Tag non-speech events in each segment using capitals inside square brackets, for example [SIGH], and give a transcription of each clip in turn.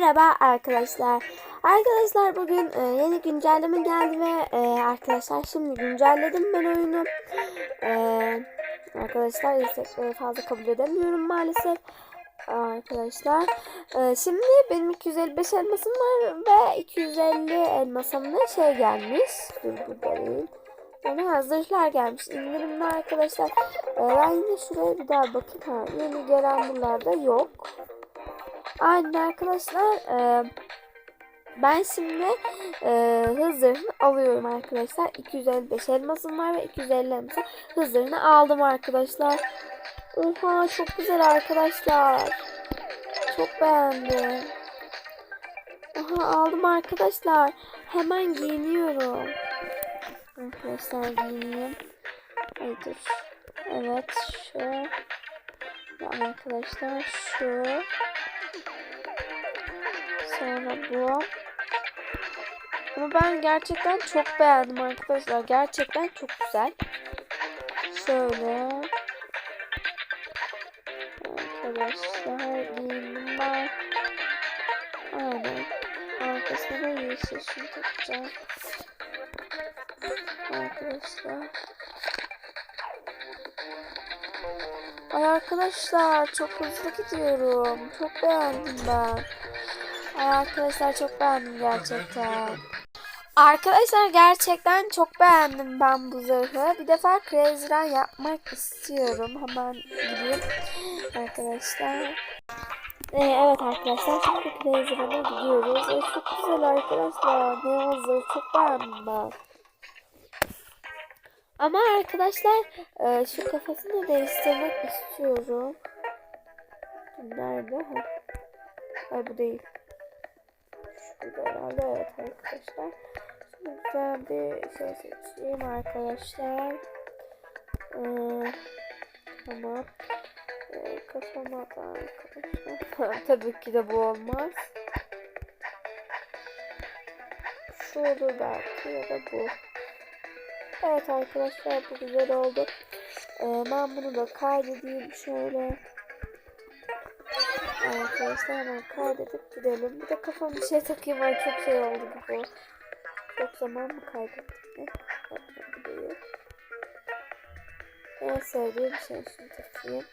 Merhaba arkadaşlar. Arkadaşlar bugün e, yeni güncelleme geldi ve e, arkadaşlar şimdi güncelledim ben oyunu. E, arkadaşlar istekleri fazla kabul edemiyorum maalesef. Arkadaşlar e, şimdi benim 255 elmasım var ve 250 elmasım da şey gelmiş. Dur burada. Yani hazırlar gelmiş. İndirimli arkadaşlar. E, ben yine şuraya bir daha bakayım. Ha, yeni gelen buralarda yok. Aynen arkadaşlar. E, ben şimdi e, hızırını alıyorum arkadaşlar. 255 elmasım var ve 250 elmasım. Hızırını aldım arkadaşlar. Oha çok güzel arkadaşlar. Çok beğendim. Oha aldım arkadaşlar. Hemen giyiniyorum. Arkadaşlar giyineyim. Ay. Evet şu. Ve arkadaşlar şu. Sonra bu. Ama ben gerçekten çok beğendim arkadaşlar. Gerçekten çok güzel. Şöyle. Arkadaşlar giyindim ben. Aynen. Arkasına da yeşil şunu takacağım. Arkadaşlar. Ay arkadaşlar çok hızlı gidiyorum. Çok beğendim ben. Arkadaşlar çok beğendim gerçekten. Arkadaşlar gerçekten çok beğendim ben bu zırhı. Bir defa Crazy Run yapmak istiyorum. Hemen gideyim. Arkadaşlar. Ee, evet arkadaşlar şimdi Crazy Run'a gidiyoruz. Ee, çok güzel arkadaşlar. Ne zırh çok beğendim ben. Ama arkadaşlar e, şu kafasını değiştirmek istiyorum. Nerede? Ha. Ay bu değil. Şurada herhalde arkadaşlar. Şimdi güzel bir şey seçeyim arkadaşlar. Ee, tamam. Ee, kafama da arkadaşlar. [LAUGHS] Tabii ki de bu olmaz. Şu olur belki ya da bu. Evet arkadaşlar bu güzel oldu. Ee, ben bunu da kaydedeyim şöyle. Arkadaşlar hemen kaydedip gidelim. Bir de kafama bir şey takayım. Ay çok şey oldu bu. Çok zaman mı kaybettik? Bu değil. En sevdiğim şey şunu takayım.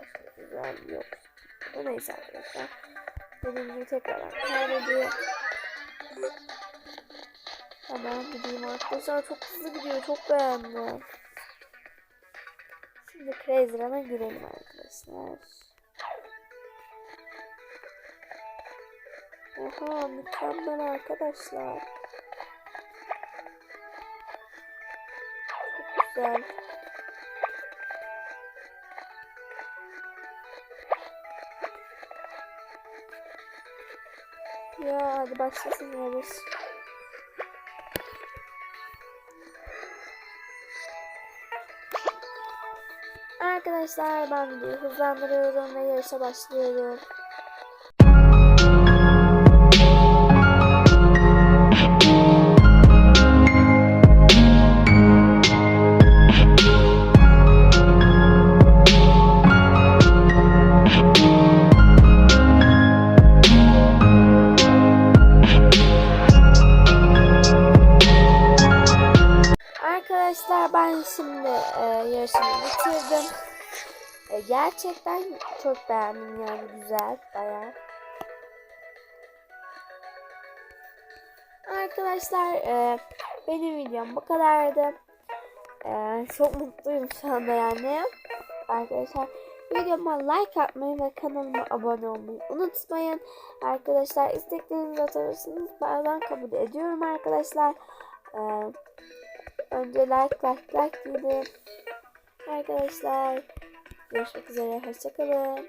Başka güzel yok. O neyse arkadaşlar. Dediğim gibi tekrardan kaydediyorum. Hemen gideyim arkadaşlar. Çok hızlı gidiyor. Çok beğendim. Şimdi Crazy Run'a girelim arkadaşlar. Oha mükemmel arkadaşlar. Çok güzel. Ya hadi başlasın yarış. Arkadaşlar ben videoyu hızlandırıyorum ve yarışa başlıyorum. Yarışımı bitirdim. E, gerçekten çok beğendim yani güzel bayağı. Arkadaşlar e, benim videom bu kadardı. E, çok mutluyum şu anda yani. Arkadaşlar videoma like atmayı ve kanalıma abone olmayı unutmayın. Arkadaşlar isteklerinizi atabilirsiniz. Ben kabul ediyorum arkadaşlar. Eee Önce like like like dedim. Arkadaşlar görüşmek üzere. Hoşçakalın.